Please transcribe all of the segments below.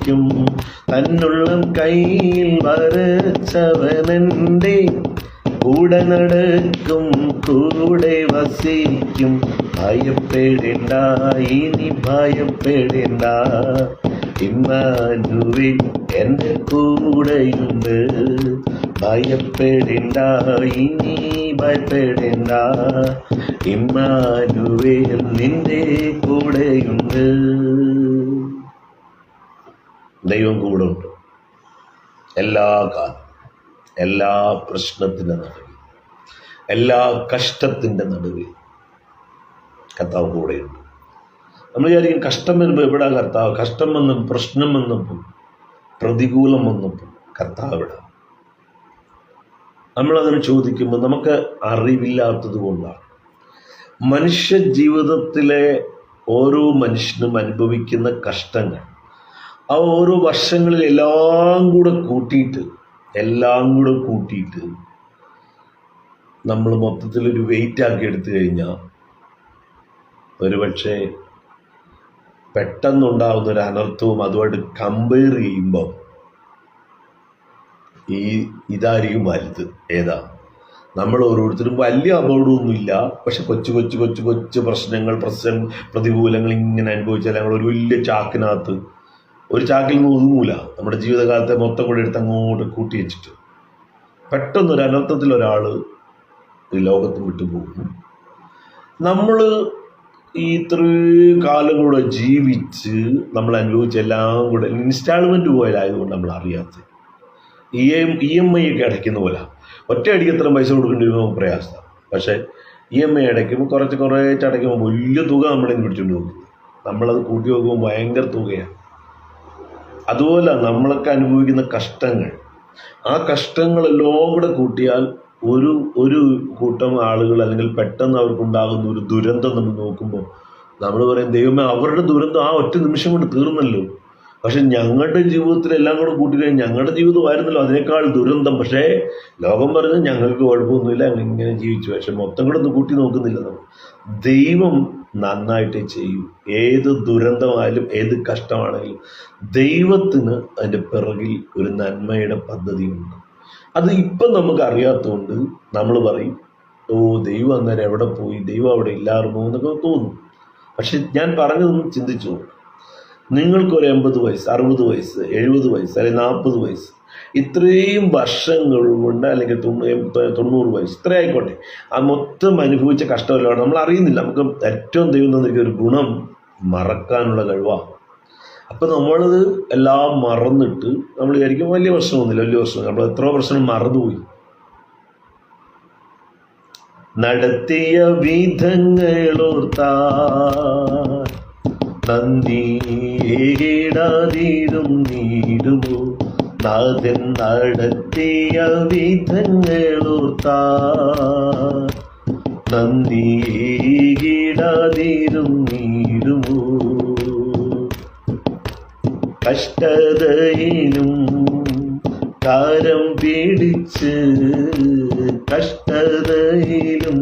വസിക്കും തന്നുള്ളം കയ്യിൽ വരച്ചവനെന്റെ കൂടെ നടക്കും കൂടെ വസിക്കും. ഭയപ്പെടേണ്ട ഇനി ഭയപ്പെടേണ്ട. ഇമ്മാനുവിൽ എന്റെ കൂടെയുണ്ട്. ഭയപ്പെടേണ്ട ഇനി ഭയപ്പെടേണ്ട. ഇമ്മാനുവേൽ നിന്റെ കൂടെയുണ്ട്. ദൈവം കൂടെ ഉണ്ട്. എല്ലാ കാലം എല്ലാ പ്രശ്നത്തിന്റെ നടുവിൽ എല്ലാ കഷ്ടത്തിന്റെ നടുവിൽ കർത്താവ് കൂടെയുണ്ട് നമ്മൾ വിചാരിക്കും കഷ്ടം വരുമ്പോൾ എവിടെ കർത്താവ്? കഷ്ടം വന്നും പ്രശ്നം വന്നപ്പോൾ പ്രതികൂലം വന്നപ്പോൾ കർത്താവ് എവിടെ? നമ്മളതിന് ചോദിക്കുമ്പോൾ നമുക്ക് അറിവില്ലാത്തത് കൊണ്ടാണ്. മനുഷ്യ ജീവിതത്തിലെ ഓരോ മനുഷ്യനും അനുഭവിക്കുന്ന കഷ്ടങ്ങൾ ആ ഓരോ വർഷങ്ങളിൽ എല്ലാം കൂടെ കൂട്ടിയിട്ട് എല്ലാം കൂടെ കൂട്ടിയിട്ട് നമ്മൾ മൊത്തത്തിൽ ഒരു വെയിറ്റ് ആക്കി എടുത്തു കഴിഞ്ഞാൽ ഒരുപക്ഷെ പെട്ടെന്നുണ്ടാകുന്ന ഒരു അനർത്ഥവും അതുമായിട്ട് കമ്പയർ ചെയ്യുമ്പോൾ ഈ ഇതായിരിക്കും വലുത്. ഏതാ? നമ്മൾ ഓരോരുത്തരും വലിയ അപകടമൊന്നുമില്ല. പക്ഷെ കൊച്ചു കൊച്ചു കൊച്ചു കൊച്ചു പ്രശ്നങ്ങൾ പ്രശ്നം പ്രതികൂലങ്ങൾ ഇങ്ങനെ അനുഭവിച്ചാൽ ഞങ്ങൾ ഒരു വലിയ ചാക്കിനകത്ത് ഒരു നിന്ന് ഒതുങ്ങൂല നമ്മുടെ ജീവിതകാലത്തെ മൊത്തം കൂടെ എടുത്ത് അങ്ങോട്ട് കൂട്ടി വെച്ചിട്ട്. പെട്ടെന്ന് ഒരു അനർത്ഥത്തിൽ ഒരാൾ ഈ ലോകത്ത് വിട്ടുപോകുന്നു നമ്മൾ ഈ ഇത്രയും കാലം കൂടെ ജീവിച്ച് നമ്മൾ അനുഭവിച്ച എല്ലാം കൂടെ ഇൻസ്റ്റാൾമെന്റ് പോയാലായതുകൊണ്ട് നമ്മൾ അറിയാത്തത്. E M E M I ഒക്കെ അടയ്ക്കുന്ന പോലെ. ഒറ്റ അടിക്ക് എത്ര പൈസ കൊടുക്കേണ്ടി വരുമ്പോൾ പ്രയാസമാണ് പക്ഷേ ഇ എം ഐ അടയ്ക്കുമ്പോൾ കുറച്ച് കുറേച്ച് അടയ്ക്കുമ്പോൾ വലിയ തുക നമ്മളെ പിടിച്ചുകൊണ്ട് പോകുന്നത് നമ്മളത് കൂട്ടി നോക്കുമ്പോൾ ഭയങ്കര തുകയാണ്. അതുപോലെ നമ്മളൊക്കെ അനുഭവിക്കുന്ന കഷ്ടങ്ങൾ. ആ കഷ്ടങ്ങളെല്ലാം കൂടെ കൂട്ടിയാൽ ഒരു ഒരു കൂട്ടം ആളുകൾ അല്ലെങ്കിൽ പെട്ടെന്ന് അവർക്കുണ്ടാകുന്ന ഒരു ദുരന്തം നമ്മൾ നോക്കുമ്പോൾ നമ്മൾ പറയും ദൈവമേ അവരുടെ ദുരന്തം ആ ഒറ്റ നിമിഷം കൊണ്ട് തീർന്നല്ലോ. പക്ഷെ ഞങ്ങളുടെ ജീവിതത്തിൽ എല്ലാം കൂടെ കൂട്ടിക്കഴിഞ്ഞാൽ ഞങ്ങളുടെ ജീവിതമായിരുന്നല്ലോ അതിനേക്കാൾ ദുരന്തം. പക്ഷേ ലോകം പറഞ്ഞ് ഞങ്ങൾക്ക് കുഴപ്പമൊന്നുമില്ല ഇങ്ങനെ ജീവിച്ചു. പക്ഷെ മൊത്തം കൂടെ ഒന്ന് കൂട്ടി നോക്കുന്നില്ല നമ്മൾ. ദൈവം നന്നായിട്ടേ ചെയ്യൂ. ഏത് ദുരന്തമായാലും ഏത് കഷ്ടമാണെങ്കിലും ദൈവത്തിന് അതിന്റെ പിറകിൽ ഒരു നന്മയുടെ പദ്ധതിയുണ്ട്. അത് ഇപ്പം നമുക്ക് അറിയാത്തതുകൊണ്ട് നമ്മൾ പറയും ഓ ദൈവം അങ്ങനെ എവിടെ പോയി? ദൈവം അവിടെ ഇല്ലായിരുന്നു എന്നൊക്കെ തോന്നും. പക്ഷെ ഞാൻ പറഞ്ഞതൊന്ന് ചിന്തിച്ചു. നിങ്ങൾക്കൊരു എൺപത് വയസ്സ് അറുപത് വയസ്സ് എഴുപത് വയസ്സ് അല്ലെങ്കിൽ നാൽപ്പത് വയസ്സ് ഇത്രയും വർഷങ്ങൾ കൊണ്ട് അല്ലെങ്കിൽ തൊണ്ണൂ- തൊണ്ണൂറ് വയസ്സ് ഇത്ര ആയിക്കോട്ടെ ആ മൊത്തം അനുഭവിച്ച കഷ്ടമല്ലോ നമ്മൾ അറിയുന്നില്ല നമുക്ക് ഏറ്റവും ദൈവം തന്നിരിക്കുന്ന ഒരു ഗുണം മറക്കാനുള്ള കഴിവാണ് അപ്പം നമ്മളത് എല്ലാം മറന്നിട്ട് നമ്മൾ വിചാരിക്കും വലിയ പ്രശ്നമൊന്നുമില്ല വലിയ പ്രശ്നം നമ്മൾ എത്രയോ പ്രശ്നം മറന്നുപോയി. നടത്തിയ വിധങ്ങളോർത്താ നന്ദിയിടാതിരും നീടുമോ? നാഥൻ നടത്തിയ വിധങ്ങളോർത്താ നന്ദിയിടാതിരും നീടുമോ കഷ്ടതയിലും കാരം പിടിച്ച് കഷ്ടതയിലും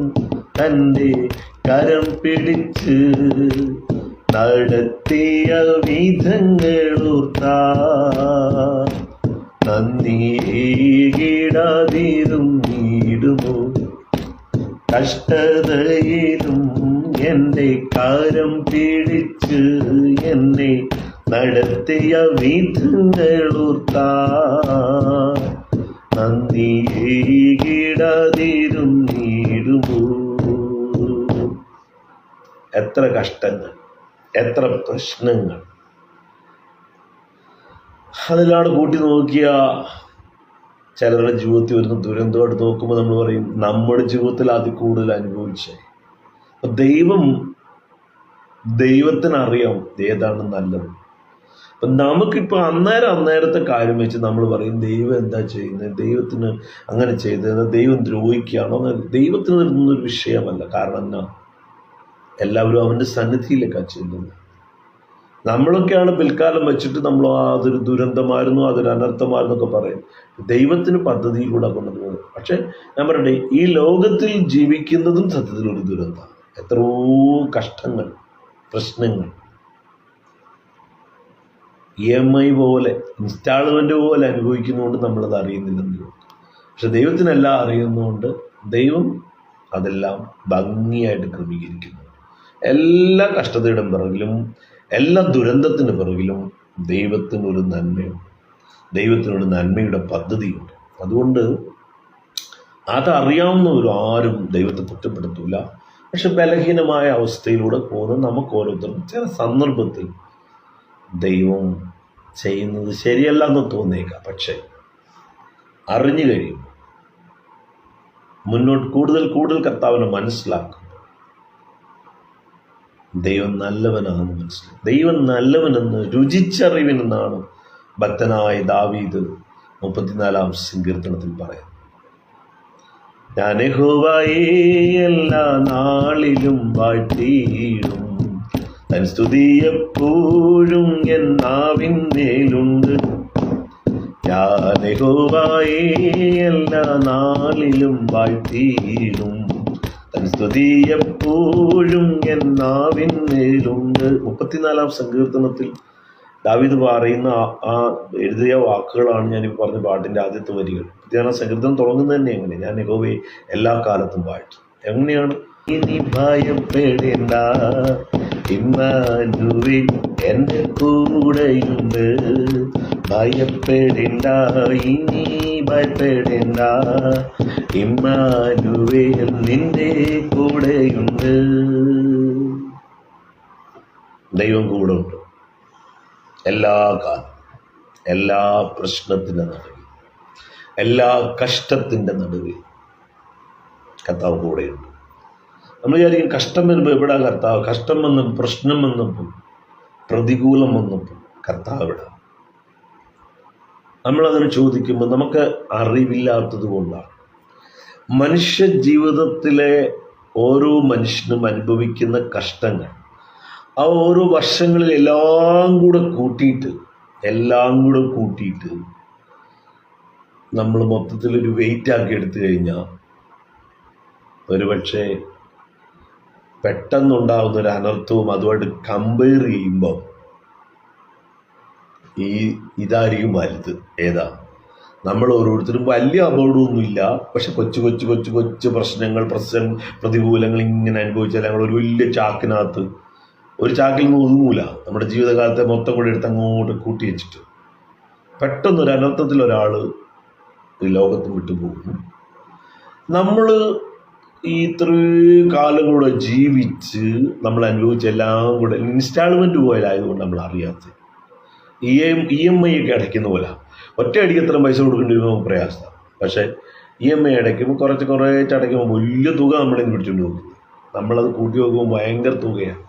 തന്റെ കരം പിടിച്ച് നടത്തിയ വിധങ്ങളോർത്താ നന്ദിയിടാതിരും നീടുമോ? കഷ്ടതയിലും എന്റെ കാരം പിടിച്ച് എന്നെ നടത്തിയ വിധങ്ങളൂർത്താ. നന്ദിയിടാതിരും നീടുമോ? എത്ര കഷ്ടങ്ങൾ എത്ര പ്രശ്നങ്ങൾ. അതിലാണ് കൂട്ടി നോക്കിയ ചിലരുടെ ജീവിതത്തിൽ വരുന്ന ദുരന്തമായിട്ട് നോക്കുമ്പോൾ നമ്മൾ പറയും നമ്മുടെ ജീവിതത്തിൽ അതിൽ കൂടുതൽ അനുഭവിച്ചേ. അപ്പൊ ദൈവം ദൈവത്തിനറിയാം ഏതാണ് നല്ലത്. അപ്പം നമുക്കിപ്പോൾ അന്നേരം അന്നേരത്തെ കാര്യം വെച്ച് നമ്മൾ പറയും ദൈവം എന്താ ചെയ്യുന്നത് ദൈവത്തിന് അങ്ങനെ ചെയ്തത് ദൈവം ദ്രോഹിക്കുകയാണോ? ദൈവത്തിന് വരുന്നൊരു വിഷയമല്ല. കാരണം എന്നാ? എല്ലാവരും അവന്റെ സന്നിധിയിലേക്കാണ് ചെല്ലുന്നത്. നമ്മളൊക്കെയാണ് പിൽക്കാലം വെച്ചിട്ട് നമ്മൾ അതൊരു ദുരന്തമായിരുന്നു അതൊരു അനർത്ഥമായിരുന്നു ഒക്കെ പറയും. ദൈവത്തിന് പദ്ധതിയിലൂടെ കൊണ്ടുവരുന്നത് പക്ഷേ ഞാൻ പറയട്ടെ ഈ ലോകത്തിൽ ജീവിക്കുന്നതും സത്യത്തിലൊരു ദുരന്തമാണ്. എത്രയോ കഷ്ടങ്ങൾ പ്രശ്നങ്ങൾ. ഇ എം ഐ പോലെ ഇൻസ്റ്റാൾമെന്റ് പോലെ അനുഭവിക്കുന്നതുകൊണ്ട് നമ്മളത് അറിയുന്നില്ലെന്ന് പക്ഷെ ദൈവത്തിനെല്ലാം അറിയുന്നതുകൊണ്ട് ദൈവം അതെല്ലാം ഭംഗിയായിട്ട് ക്രമീകരിക്കുന്നു എല്ലാ കഷ്ടതയുടെ പിറകിലും എല്ലാ ദുരന്തത്തിന് പിറകിലും ദൈവത്തിനൊരു നന്മയുണ്ട്. ദൈവത്തിനൊരു നന്മയുടെ പദ്ധതിയുണ്ട്. അതുകൊണ്ട് അതറിയാവുന്നവരും ആരും ദൈവത്തെ കുറ്റപ്പെടുത്തൂല. പക്ഷെ ബലഹീനമായ അവസ്ഥയിലൂടെ പോകുന്ന നമുക്ക് ഓരോരുത്തർക്കും ചില സന്ദർഭത്തിൽ ദൈവം ചെയ്യുന്നത് ശരിയല്ല എന്ന് തോന്നിയേക്കാം. പക്ഷേ അറിഞ്ഞു കഴിയുമ്പോൾ മുന്നോട്ട് കൂടുതൽ കൂടുതൽ കർത്താവിനെ മനസ്സിലാക്കും. ദൈവം നല്ലവനാണെന്ന് മനസ്സിലായി. ദൈവം നല്ലവനെന്ന് രുചിച്ചറിവിനെന്നാണ് ഭക്തനായ ദാവീദ് മുപ്പത്തിനാലാം സങ്കീർത്തനത്തിൽ പറയുന്നത് ഞാൻ യഹോവയെ എല്ലാ നാളിലും വാഴ്ത്തിയിടും. തൻ സ്തുതി എപ്പോഴും എൻ നാവിൻ മേലുണ്ട് ഞാൻ എല്ലാ നാളിലും വാഴ്ത്തിയിടും. തൻ സ്തുതി എപ്പോഴും എൻ നാവിൻ മേലുണ്ട്. മുപ്പത്തിനാലാം സങ്കീർത്തനത്തിൽ ദാവിദ് പറയുന്ന ആ- എഴുതിയ വാക്കുകളാണ് ഞാൻ പറഞ്ഞ പാട്ടിന്റെ ആദ്യത്തെ വരികൾ. ഞാൻ സങ്കീർത്തനം തുടങ്ങുന്നത് തന്നെ എങ്ങനെ? ഞാൻ യഹോവയെ എല്ലാ കാലത്തും പാട്ടു എങ്ങനെയാണ്? ഇനി ഭയപ്പെടേണ്ട ഇമ്മാനുവിൽ എന്റെ കൂടെയുണ്ട്. ഭയപ്പെടേണ്ട ഇനി ഇമ്മാനുവേൽ നിന്റെ കൂടെയുണ്ട്. ദൈവം കൂടെ ഉണ്ട് എല്ലാ കാലം എല്ലാ പ്രശ്നത്തിന്റെ നടുവിൽ എല്ലാ കഷ്ടത്തിന്റെ നടുവിൽ കർത്താവ് കൂടെയുണ്ട്. നമ്മൾ വിചാരിക്കും കഷ്ടം വരുമ്പോൾ എവിടെ കർത്താവ്? കഷ്ടം വന്നപ്പോൾ പ്രശ്നം വന്നപ്പോൾ പ്രതികൂലം വന്നപ്പോൾ കർത്താവ് എവിടെ? നമ്മളതിന് ചോദിക്കുമ്പോൾ നമുക്ക് അറിവില്ലാത്തത് കൊണ്ടാണ്. മനുഷ്യ ജീവിതത്തിലെ ഓരോ മനുഷ്യനും അനുഭവിക്കുന്ന കഷ്ടങ്ങൾ ആ ഓരോ വർഷങ്ങളിൽ എല്ലാം കൂടെ കൂട്ടിയിട്ട് എല്ലാം കൂടെ കൂട്ടിയിട്ട് നമ്മൾ മൊത്തത്തിൽ ഒരു വെയിറ്റ് ആക്കി എടുത്തു കഴിഞ്ഞാൽ ഒരുപക്ഷെ പെട്ടെന്നുണ്ടാകുന്ന ഒരു അനർത്ഥവും അതുമായിട്ട് കമ്പയർ ചെയ്യുമ്പോൾ ഈ ഇതായിരിക്കും വലുത്. ഏതാ? നമ്മൾ ഓരോരുത്തരും വലിയ അപകടമൊന്നുമില്ല. പക്ഷെ കൊച്ചു കൊച്ചു കൊച്ചു കൊച്ചു പ്രശ്നങ്ങൾ പ്രശ്നം പ്രതികൂലങ്ങൾ ഇങ്ങനെ അനുഭവിച്ചാൽ ഞങ്ങൾ ഒരു വലിയ ചാക്കിനകത്ത് ഒരു ചാക്കിൽ നിന്ന് ഒതുങ്ങൂല. നമ്മുടെ ജീവിതകാലത്തെ മൊത്തം കൂടെ എടുത്ത് അങ്ങോട്ട് കൂട്ടി വെച്ചിട്ട്. പെട്ടെന്ന് ഒരു അനർത്ഥത്തിൽ ഒരാൾ ഈ ലോകത്ത് വിട്ടുപോകുന്നു നമ്മൾ ഈ ഇത്രയും കാലം കൂടെ ജീവിച്ച് നമ്മൾ അനുഭവിച്ച എല്ലാം കൂടെ ഇൻസ്റ്റാൾമെന്റ് പോയാലായതുകൊണ്ട് നമ്മൾ അറിയാത്തത് E M E M I ഒക്കെ അടയ്ക്കുന്ന പോലെ. ഒറ്റ അടിക്ക് എത്ര പൈസ കൊടുക്കേണ്ടി വരുമ്പോൾ പ്രയാസം പക്ഷേ ഇ എം ഐ അടയ്ക്കുമ്പോൾ കുറച്ച് കുറേച്ച് അടയ്ക്കുമ്പോൾ വലിയ തുക നമ്മളെ പിടിച്ചുകൊണ്ട് പോകുന്നത് നമ്മളത് കൂട്ടി നോക്കുമ്പോൾ ഭയങ്കര തുകയാണ്.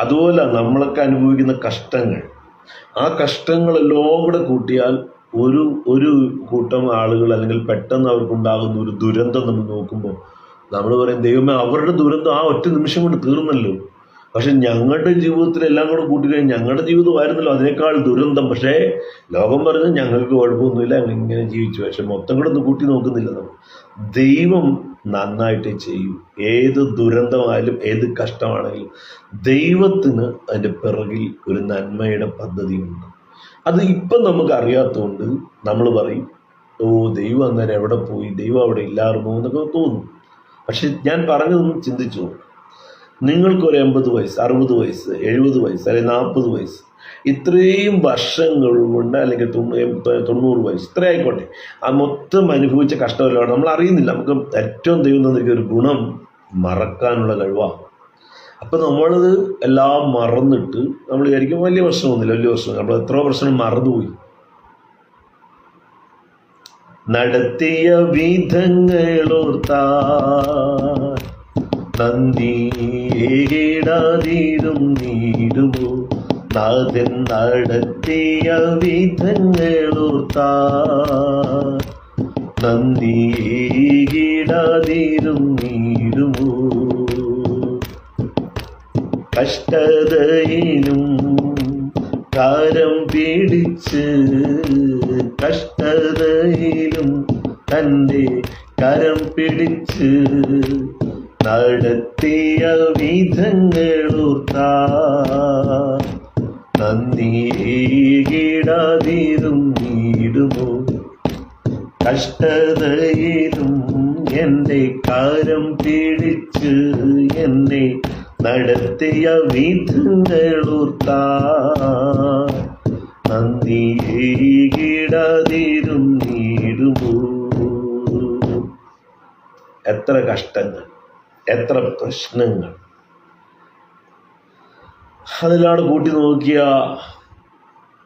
അതുപോലെ നമ്മളൊക്കെ അനുഭവിക്കുന്ന കഷ്ടങ്ങൾ. ആ കഷ്ടങ്ങളെല്ലാം കൂടെ കൂട്ടിയാൽ ഒരു ഒരു കൂട്ടം ആളുകൾ അല്ലെങ്കിൽ പെട്ടെന്ന് അവർക്കുണ്ടാകുന്ന ഒരു ദുരന്തം നമ്മൾ നോക്കുമ്പോൾ നമ്മൾ പറയും ദൈവമേ അവരുടെ ദുരന്തം ആ ഒറ്റ നിമിഷം കൊണ്ട് തീർന്നല്ലോ. പക്ഷെ ഞങ്ങളുടെ ജീവിതത്തിൽ എല്ലാം കൂടെ കൂട്ടിക്കഴിഞ്ഞ് ഞങ്ങളുടെ ജീവിതമായിരുന്നല്ലോ അതിനേക്കാൾ ദുരന്തം. പക്ഷേ ലോകം പറഞ്ഞ് ഞങ്ങൾക്ക് കുഴപ്പമൊന്നുമില്ല ഞങ്ങൾ ഇങ്ങനെ ജീവിച്ചു. പക്ഷെ മൊത്തം കൂടെ ഒന്ന് കൂട്ടി നോക്കുന്നില്ല നമ്മൾ. ദൈവം നന്നായിട്ട് ചെയ്യും. ഏത് ദുരന്തമായാലും ഏത് കഷ്ടമാണെങ്കിലും ദൈവത്തിന് അതിന്റെ പിറകിൽ ഒരു നന്മയുടെ പദ്ധതിയുണ്ട്. അത് ഇപ്പം നമുക്ക് അറിയാത്തതുകൊണ്ട് നമ്മൾ പറയും ഓ ദൈവം അങ്ങനെ എവിടെ പോയി? ദൈവം അവിടെ ഇല്ലായിരുന്നു എന്നൊക്കെ തോന്നും. പക്ഷെ ഞാൻ പറഞ്ഞതൊന്നും ചിന്തിച്ചു നിങ്ങൾക്കൊരു എൺപത് വയസ്സ് അറുപത് വയസ്സ് എഴുപത് വയസ്സ് അല്ലെങ്കിൽ നാൽപ്പത് വയസ്സ്. ഇത്രയും വർഷങ്ങൾ കൊണ്ട് അല്ലെങ്കിൽ തൊണ്ണൂ- തൊണ്ണൂറ് വയസ്സ് ഇത്ര ആയിക്കോട്ടെ. ആ മൊത്തം അനുഭവിച്ച കഷ്ടമല്ലാണ് നമ്മൾ അറിയുന്നില്ല. നമുക്ക് ഏറ്റവും ദൈവം തന്നിരിക്കുന്ന ഒരു ഗുണം മറക്കാനുള്ള കഴിവാണ് അപ്പം നമ്മളത് എല്ലാം മറന്നിട്ട് നമ്മൾ വിചാരിക്കും വലിയ പ്രശ്നമൊന്നുമില്ല വലിയ പ്രശ്നം നമ്മൾ എത്ര പ്രശ്നം മറന്നുപോയി. നടത്തിയ വിധങ്ങളോർത്താ നന്ദിയിടാതിരും നീടുമോ? നാഥൻ നടത്തിയ വിധങ്ങളോർത്താ നന്ദിയിടാതിരും നീടുമോ? കഷ്ടതയിലും കാരം പിടിച്ച് കഷ്ടതയിലും തന്റെ കരം പിടിച്ച് നടത്തിയ വിധങ്ങളൂർത്താ നന്ദിയിടാതിരും നീടുമോ? കഷ്ടതയിലും എന്റെ കാരം പിടിച്ച് എന്നെ നടത്തിയ വിധങ്ങളൂർത്താ നന്ദിയിടാതിരും നീടുമോ? എത്ര കഷ്ടങ്ങൾ. എത്ര പ്രശ്നങ്ങൾ. അതിലാണ് കൂട്ടി നോക്കിയ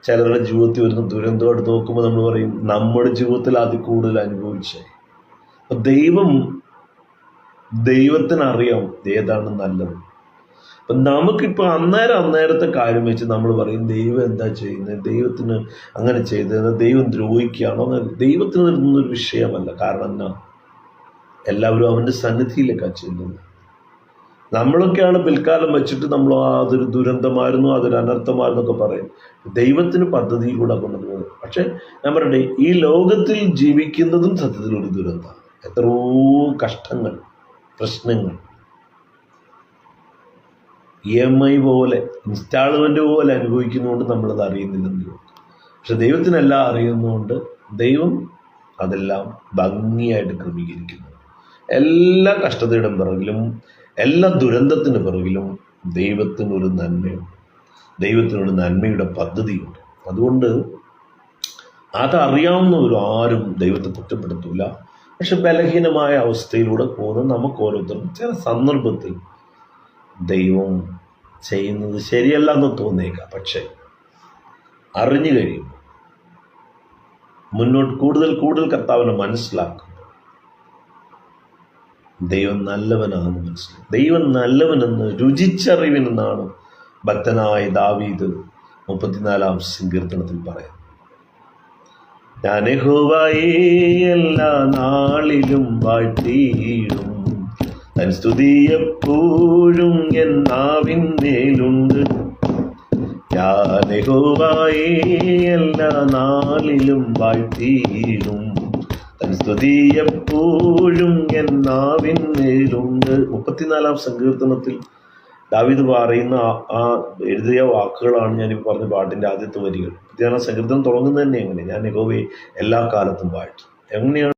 ചിലരുടെ ജീവിതത്തിൽ വരുന്ന ദുരന്തമായിട്ട് നോക്കുമ്പോൾ നമ്മൾ പറയും നമ്മുടെ ജീവിതത്തിൽ അതിൽ കൂടുതൽ അനുഭവിച്ചേ. അപ്പൊ ദൈവം ദൈവത്തിനറിയാം ഏതാണ് നല്ലത്. അപ്പം നമുക്കിപ്പോൾ അന്നേരം അന്നേരത്തെ കാര്യം വെച്ച് നമ്മൾ പറയും ദൈവം എന്താ ചെയ്യുന്നത് ദൈവത്തിന് അങ്ങനെ ചെയ്തത് ദൈവം ദ്രോഹിക്കുകയാണോ? ദൈവത്തിന് ദൈവത്തിന് ഒരു വിഷയമല്ല. കാരണം എന്നാ? എല്ലാവരും അവന്റെ സന്നിധിയിലേക്കാണ് ചെല്ലുന്നത്. നമ്മളൊക്കെയാണ് പിൽക്കാലം വെച്ചിട്ട് നമ്മൾ അതൊരു ദുരന്തമായിരുന്നു അതൊരു അനർത്ഥമായിരുന്നു ഒക്കെ പറയും. ദൈവത്തിന് പദ്ധതിയിലൂടെ കൊണ്ടുവന്നത് പക്ഷെ ഞാൻ പറയട്ടെ ഈ ലോകത്തിൽ ജീവിക്കുന്നതും സത്യത്തിൽ ഒരു ദുരന്തമാണ്. എത്രയോ കഷ്ടങ്ങൾ പ്രശ്നങ്ങൾ. ഇ എം ഐ പോലെ ഇൻസ്റ്റാൾമെന്റ് പോലെ അനുഭവിക്കുന്നതുകൊണ്ട് നമ്മളത് അറിയുന്നില്ലെന്ന് പക്ഷെ ദൈവത്തിനെല്ലാം അറിയുന്നതുകൊണ്ട് ദൈവം അതെല്ലാം ഭംഗിയായിട്ട് ക്രമീകരിക്കുന്നു എല്ലാ കഷ്ടതയുടെ പിറകിലും എല്ലാ ദുരന്തത്തിന് പിറകിലും ദൈവത്തിനൊരു നന്മയുണ്ട്. ദൈവത്തിനൊരു നന്മയുടെ പദ്ധതിയുണ്ട്. അതുകൊണ്ട് അതറിയാവുന്നവരും ആരും ദൈവത്തെ കുറ്റപ്പെടുത്തൂല. പക്ഷെ ബലഹീനമായ അവസ്ഥയിലൂടെ പോകുന്ന നമുക്ക് ഓരോരുത്തർക്കും ചില സന്ദർഭത്തിൽ ദൈവം ചെയ്യുന്നത് ശരിയല്ല എന്ന് തോന്നിയേക്കാം. പക്ഷേ അറിഞ്ഞു കഴിയുമ്പോൾ മുന്നോട്ട് കൂടുതൽ കൂടുതൽ കർത്താവിനെ മനസ്സിലാക്കും. ദൈവം നല്ലവനാണെന്ന് മനസ്സിലായി ദൈവം നല്ലവനെന്ന് രുചിച്ചറിവിനെന്നാണ് ഭക്തനായ ദാവീദ് മുപ്പത്തിനാലാം സങ്കീർത്തനത്തിൽ പറയുന്നത് ഞാൻ എല്ലാ നാളിലും വാഴ്ത്തിയിടും. തൻ സ്തുതി എപ്പോഴും എന്നാവിന്മേലുണ്ട് ഞാൻ എല്ലാ നാളിലും വാഴ്ത്തിയിടും. തൻ സ്തുതി എപ്പോഴും എൻ നാവിന്മേലുണ്ട് മുപ്പത്തിനാലാം സങ്കീർത്തനത്തിൽ ദാവിദ് പറയുന്ന ആ- എഴുതിയ വാക്കുകളാണ് ഞാൻ ഇപ്പോൾ പറഞ്ഞ പാട്ടിന്റെ ആദ്യത്തെ വരികൾ. മുപ്പത്തിനാലാം സങ്കീർത്തനം തുടങ്ങുന്നത് തന്നെ എങ്ങനെ ഞാൻ യഹോവയെ എല്ലാ കാലത്തും വാഴ്ത്തും. എങ്ങനെയാണ്